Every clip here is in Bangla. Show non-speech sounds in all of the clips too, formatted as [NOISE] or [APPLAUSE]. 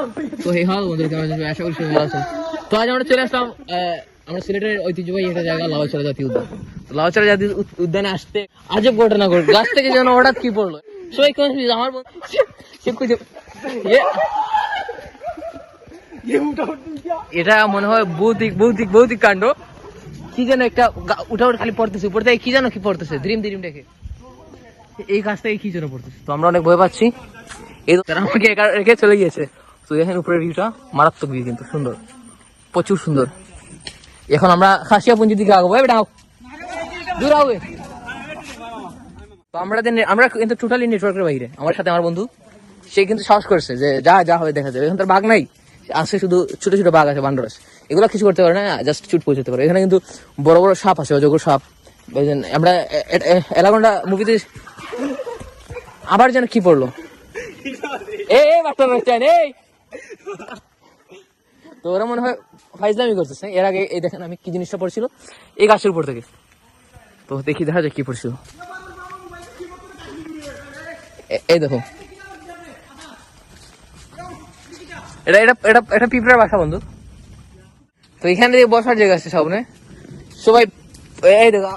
[LAUGHS] গাছ এটা মনে হয় ভৌতিক ভৌতিক ভৌতিক কাণ্ড। কি যেন একটা উঠা উঠে খালি পড়তেছে থেকে কি যেন কি পড়তেছে? দ্রিম দ্রিম ডেকে এই কাজ থেকে কি যেন পড়তেছে? তো আমরা অনেক ভয় পাচ্ছি। এই আমাকে একা রেখে চলে গিয়েছে। তো দেখেন উপরের ভিউটা মারাত্মক ভিউ কিন্তু, সুন্দর। প্রচুর সুন্দর। এখন আমরা খাসিয়া পুঞ্জির দিকে আগাবো। আও। দূর হবে তো আমরা আমরা কিন্তু টোটালি নেটওয়ার্কের বাইরে। আমার সাথে আমার বন্ধু, সে কিন্তু সাহস করেছে যে যা যা হবে দেখা যাবে। এখন তার বাঘ নাই। আছে শুধু ছোট ছোট বাঘ আছে বান্দর আছে এগুলো কিছু করতে পারে না। জাস্ট চুট পৌঁছতে পারে। এখানে কিন্তু বড় বড় সাপ আছে, অজগর সাপ? আমরা এলাগন্ডা মুভিতে আবার যেন কি পড়ল? এই বাচ্চা এই! তো ওরা মনে হয় ফাইজলামি করতেছে এর আগে এই দেখেন আমি কি জিনিসটা পড়ছিল? এই গাছের উপর থেকে। তো দেখি, দেখা যায় কি পড়ছিল। এই দেখো। এটা এটা এটা এটা পিঁপড়ার বাসা বন্ধু। তো এখানে বসার জায়গা আছে সামনে, সবাই এই দেখো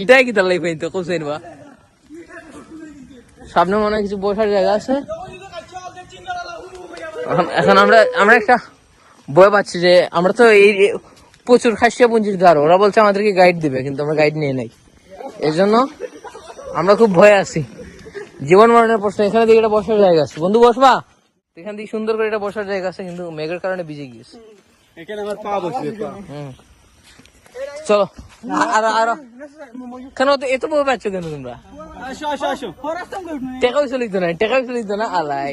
এটাই কি তার লাইফ তো কোসেন বা সামনে মনে হয় কিছু বসার জায়গা আছে। এখন এখন আমরা আমরা একটা ভয় পাচ্ছি যে আমরা তো এই প্রচুর খাসিয়া পুঞ্জির ধার ওরা বলছে আমাদেরকে গাইড দিবে কিন্তু আমরা গাইড নিয়ে নাই। এই জন্য আমরা খুব ভয়ে আছি। জীবন মরণের প্রশ্ন এখানে দিকে একটা বসার জায়গা আছে। বন্ধু বসবা? এখান থেকে সুন্দর করে একটা বসার জায়গা আছে কিন্তু মেঘের কারণে ভিজে গিয়েছে। এখানে আমার পা বসবে হুম। চলো আর আর কেন এত ভয় পাচ্ছ কেন তোমরা? টেকাও চলিত না টেকাও চলিত না আলাই।